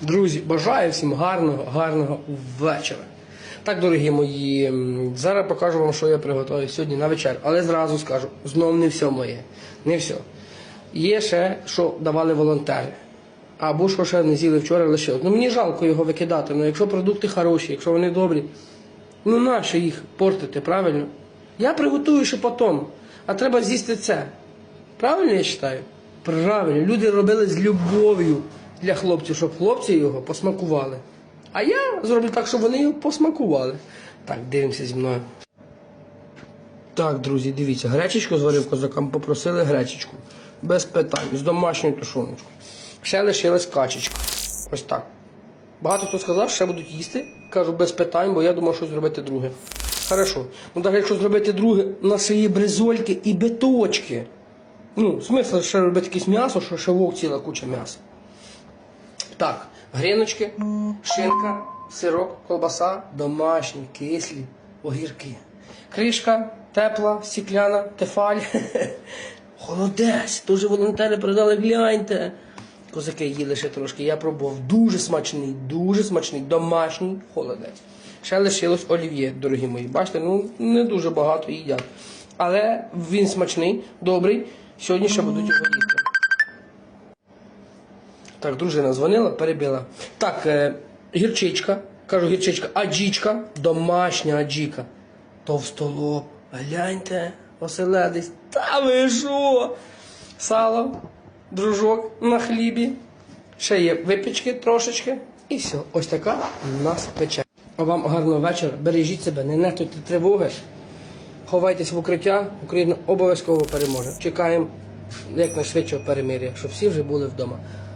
Друзі, бажаю всім гарного, гарного вечора. Так, дорогі мої, зараз покажу вам, що я приготую сьогодні на вечір. Але зразу скажу, знов не все моє. Не все. Є ще, що давали волонтери. Або що ще не з'їли вчора лишилось. Ну мені жалко його викидати. Ну якщо продукти хороші, якщо вони добрі, ну нащо їх портити, правильно? Я приготую ще потім, а треба з'їсти це. Правильно я вважаю? Правильно. Люди робили з любов'ю для хлопців, щоб хлопці його посмакували. А я зроблю так, щоб вони його посмакували. Так, дивимося зі мною. Так, друзі, дивіться, гречечку зварив козакам, попросили гречечку. Без питань, з домашньою тушоночкою. Ще лишилась качечка. Ось так. Багато хто сказав, що ще будуть їсти. Кажу, без питань, бо я думав, що зробити друге. Хорошо. Ну так якщо зробити друге, ще є бризольки і биточки. Ну, смисл ще робити якесь м'ясо, що ще вовк ціла куча м'яса. Так, гріночки, шинка, сирок, колбаса, домашні, кислі, огірки. Кришка, тепла, стікляна, тефаль. Холодець. Дуже волонтери передали, гляньте. Козаки їли ще трошки, я пробував. Дуже смачний, дуже смачний, домашній холодець. Ще лишилось олів'є, дорогі мої. Бачите, ну не дуже багато їдять. Але він смачний, добрий. Сьогодні ще будуть його їсти. Так, дружина дзвонила, перебила. Так, е, гірчичка, кажу гірчичка, аджічка, домашня аджіка. Товстолоб, гляньте, оселедець. Та ви що? Сало, дружок на хлібі. Ще є випічки трошечки. І все. Ось така у нас вечеря. А вам гарного вечора. Бережіть себе, не нехтуйте тривоги. Ховайтесь в укриття, Україна обов'язково переможе. Чекаємо якнайшвидшого перемир'я, щоб всі вже були вдома.